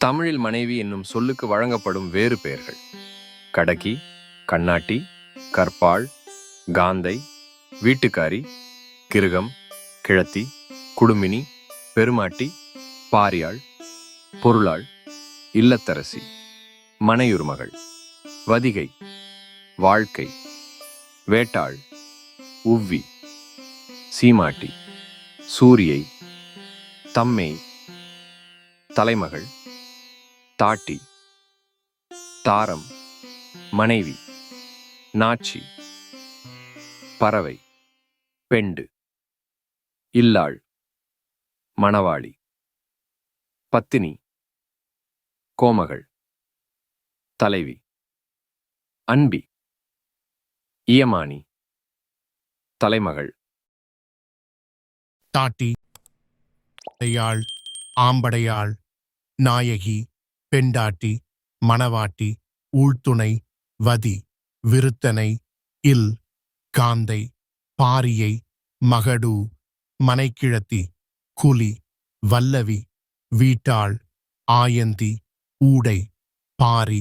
தமிழில் மனைவி என்னும் சொல்லுக்கு வழங்கப்படும் வேறு பெயர்கள். கடக்கி கண்ணாட்டி கற்பாள் காந்தை வீட்டுக்காரி கிருகம் கிழத்தி குடுமினி பெருமாட்டி பாரியாள் பொருளாள் இல்லத்தரசி மனையுருமகள் வதிகை வாழ்க்கை வேட்டாள் உவ்வி சீமாட்டி சூரியை தம்மை தலைமகள் தாட்டி தாரம் மனைவி நாச்சி பறவை பெண்டு இல்லாள் மணவாளி பத்தினி கோமகள் தலைவி அன்பி இயமானி தலைமகள். தாட்டி அடையாள் ஆம்படையாள் நாயகி பெண்டாட்டி மணவாட்டி ஊழ்துணை வதி விருத்தனை இல் காந்தை பாரியை மகடு மனைக்கிழத்தி குலி வல்லவி வீட்டாள் ஆயந்தி ஊடை பாரி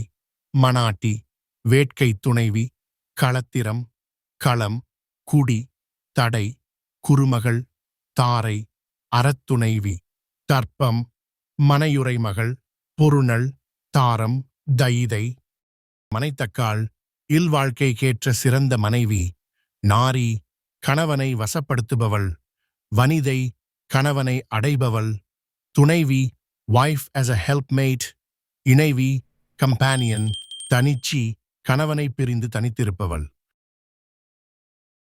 மணாட்டி வேட்கை துணைவி களத்திரம் களம் குடி தடை குறுமகள் தாரை அறத்துணைவி தர்ப்பம் மனையுரைமகள் பொருணல் தாரம் தயிதை மனைத்தக்காள் இல்வாழ்க்கைக்கேற்ற சிறந்த மனைவி நாரி கணவனை வசப்படுத்துபவள் வனிதை கணவனை அடைபவள் துணைவி வைஃப் ஆஸ் அ ஹெல்ப்மேட் இணைவி கம்பானியன் தனிச்சி கணவனை பிரிந்து தனித்திருப்பவள்.